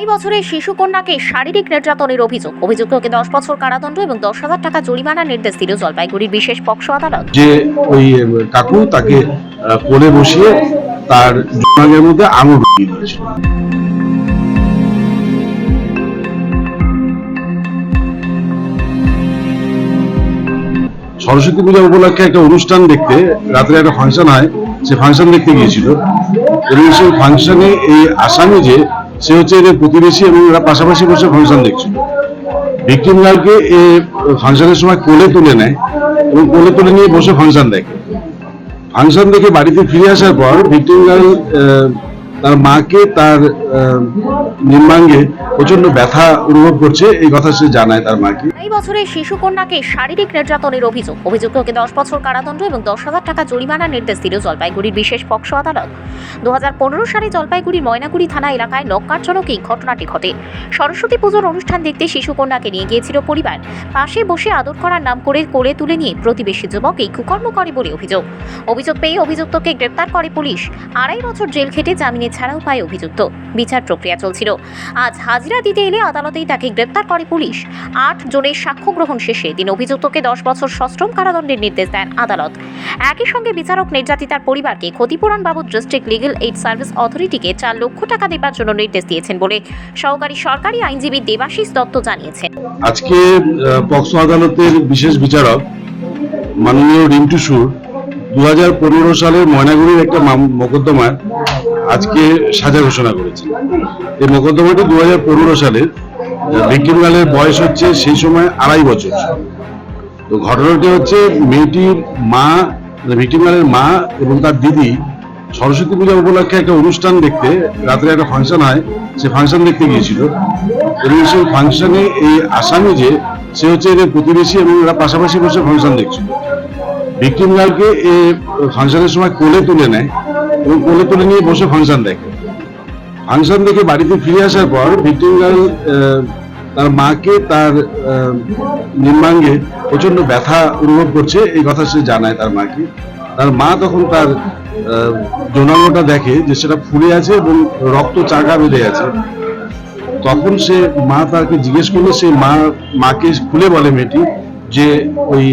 এই বছরে শিশু কন্যাকে শারীরিক নির্যাতনের অভিযোগ। অভিযুক্তকে দশ বছর কারাদণ্ড এবং দশ হাজার টাকা জরিমানার নির্দেশ দিল জলপাইগুড়ির বিশেষ পক্সো আদালত। যে ওই কাকু তাকে কোলে বসিয়ে তার জোনাগের মধ্যে আঙুর ঢুকিয়ে সরস্বতী পূজা উপলক্ষে একটা অনুষ্ঠান দেখতে, রাত্রে একটা ফাংশন হয়, সে ফাংশন দেখতে গিয়েছিল। এবং সেই ফাংশনে এই আসামি যে সে হচ্ছে এদের প্রতিবেশী এবং এরা পাশাপাশি বসে ফাংশন দেখছিল ভিকটিম গার্লকে এ ফাংশনের সময় কোলে তুলে নেয় এবং কোলে তুলে নিয়ে বসে ফাংশন দেখে। ফাংশন দেখে বাড়িতে ফিরে আসার পর ভিক্টিম গার্ল তার মাকে, তার নিম্নাঙ্গে প্রচণ্ড ব্যথা অনুভব করছে, এই কথা সে জানায় তার মাকে। এই বছরে শিশু কন্যাকে শারীরিক নির্যাতনের অভিযোগ। অভিযুক্তকে দশ বছর কারাদণ্ড এবং দশ হাজার টাকা জরিমানার নির্দেশ দিল জলপাইগুড়ির বিশেষ পক্সো আদালত। দু সালে জলপাইগুড়ির ময়নাগুড়ি থানা এলাকায় নক্কারজনক এই ঘটনাটি ঘটে। সরস্বতী পুজোর অনুষ্ঠান দেখতে শিশু কন্যাকে নিয়ে গিয়েছিল পরিবার। পাশে বসে আদর করার নাম করে কোলে তুলে নিয়ে প্রতিবেশী যুবক এই কুকর্ম করে বলে অভিযোগ। অভিযোগ পেয়ে অভিযুক্তকে গ্রেপ্তার করে পুলিশ। আড়াই বছর জেল খেটে জামিনে ছাড়াও পায় অভিযুক্ত। বিচার প্রক্রিয়া চলছিল। আজ হাজিরা দিতে এলে আদালতেই তাকে গ্রেপ্তার করে পুলিশ। আট জনের সাক্ষ্য গ্রহণ শেষে দিন অভিযুক্তকে দশ বছর সশ্রম কারাদণ্ডের নির্দেশ দেন আদালত। একই সঙ্গে বিচারক নির্যাতিতার পরিবারকে ক্ষতিপূরণ বাবদ ডিস্ট্রিক্ট লিগ্যাল এইড সার্ভিস অথরিটিকে চার লক্ষ টাকা দেবার জন্য নির্দেশ দিয়েছেন বলে সহকারী সরকারি আইনজীবী দেবাশিস দত্ত জানিয়েছেন। আজকে পক্সো আদালতের বিশেষ বিচারক মাননীয় রিন্টু সুর দু পনেরো সালের ময়নাগুড়ির একটা মোকদ্দমার আজকে সাজা ঘোষণা করেছে। এই মোকদ্দমাটি দু হাজার পনেরো সালের ভিক্টিম গার্লের বয়স হচ্ছে সেই সময় আড়াই বছর। তো ঘটনাটি হচ্ছে মেয়েটির মা ভিক্টিম গার্লের মা এবং তার দিদি সরস্বতী পূজা উপলক্ষে একটা অনুষ্ঠান দেখতে, রাত্রে একটা ফাংশন হয়, সে ফাংশন দেখতে গিয়েছিল। এবং সেই ফাংশনে এই আসামি যে, সে হচ্ছে এদের প্রতিবেশী এবং এরা পাশাপাশি বসে ফাংশন দেখছিল। ভিক্টিম গার্লকে এ ফাংশনের সময় কোলে তুলে নেয় এবং কোলে তুলে নিয়ে বসে ফাংশন দেখে। ফাংশন দেখে বাড়িতে ফিরে আসার পর ভিক্টিম গার্ল তার মাকে তার আহ, নিম্নাঙ্গে প্রচণ্ড ব্যথা অনুভব করছে এই কথা সে জানায় তার মাকে। তার মা তখন তার যৌনাঙ্গটা দেখে যে সেটা ফুলে আছে এবং রক্ত চাকা বেঁধে আছে। তখন সে মা তাকে জিজ্ঞেস করল সে মা মাকে খুলে বলে মেয়েটি যে ওই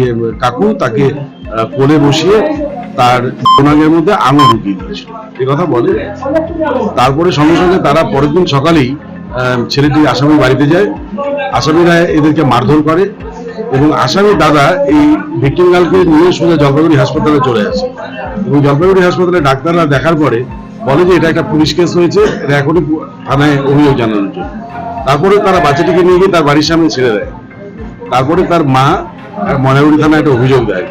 কাকু তাকে কোলে বসিয়ে তার কোনাগের মধ্যে আঙুর ঢুকিয়ে দিয়েছিল। এ কথা বলে। তারপরে সঙ্গে সঙ্গে তারা পরের দিন সকালেই ছেলেটি আসামি বাড়িতে যায়। আসামিরা এদেরকে মারধর করে এবং আসামির দাদা এই ভিক্টিম গার্লকে নিয়ে সোজা জলপাইগুড়ি হাসপাতালে চলে আসে। এবং জলপাইগুড়ি হাসপাতালে ডাক্তাররা দেখার পরে বলে যে, এটা একটা পুলিশ কেস হয়েছে, এটা এখনই থানায় অভিযোগ জানানোর জন্য। তারপরে তারা বাচ্চাটিকে নিয়ে গিয়ে তার বাড়ির সামনে ছেড়ে দেয়। তারপরে তার মা ময়নাগুড়ি থানায় একটা অভিযোগ করে।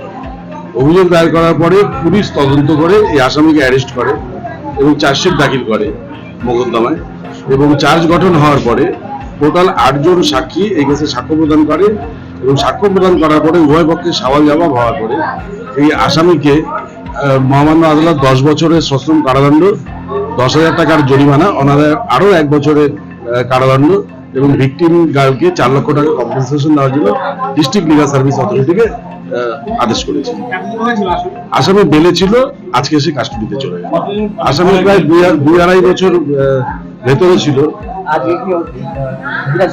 অভিযোগ দায়ের করার পরে পুলিশ তদন্ত করে এই আসামিকে অ্যারেস্ট করে এবং চার্জশিট দাখিল করে মোকদ্দমায় এবং চার্জ গঠন হওয়ার পরে টোটাল আটজন সাক্ষী এই কেসে সাক্ষ্য প্রদান করে এবং সাক্ষ্য প্রদান করার পরে উভয় পক্ষে সওয়াল জবাব হওয়ার পরে এই আসামিকে মহামান্য আদালত দশ বছরের সশ্রম কারাদণ্ড, দশ হাজার টাকার জরিমানা, অনাদায় আরও এক বছরের কারাদণ্ড এবং ভিকটিম গার্লকে চার লক্ষ টাকা কম্পেনসেশন দেওয়ার জন্য ডিস্ট্রিক্ট লিগাল সার্ভিস অথরিটিকে আদেশ করেছে। আসামি বেলে ছিল আজকে এসে কাস্টডিতে চলে গেল। আসামি প্রায় দুই দুই আড়াই বছর ভেতরে ছিল। আজকে হাজিরা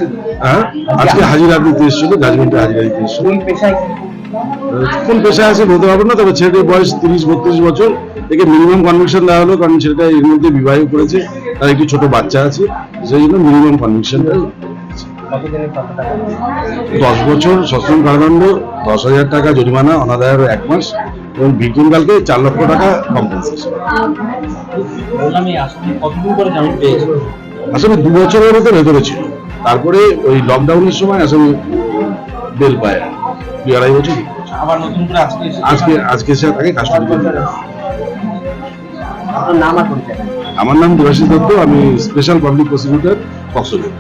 হ্যাঁ? আজকে হাজিরা দিতে এসেছিল জাজমেন্টে হাজিরা দিতে এসেছিল। কোন পেশায়? আছে বলতে পারব না তবে ছেলেটির বয়স তিরিশ বত্রিশ বছর। একে মিনিমাম কনভিকশন দেওয়া হলো কারণ ছেলেটা এর মধ্যে বিবাহ করেছে তার একটি ছোট বাচ্চা আছে সেই জন্য মিনিমাম কনভিকশন কতদিনের কত টাকা? দশ বছর সশ্রম কারাদণ্ড দশ হাজার টাকা জরিমানা অনাদায়ের এক মাস এবং ভিক্টিম কালকে চার লক্ষ টাকা কম্পেনসেশন? আসলে দু বছরের মতো ভেতরে ছিল। তারপরে ওই লকডাউনের সময় আসলে বেল পায়। দুই আড়াই বছর আবার নতুন করে আজকে আজকে আজকে সে তাকে কাস্টমার আমার নাম দেবাশিস দত্ত আমি স্পেশাল পাবলিক প্রসিকিউটর কক্সবাজার।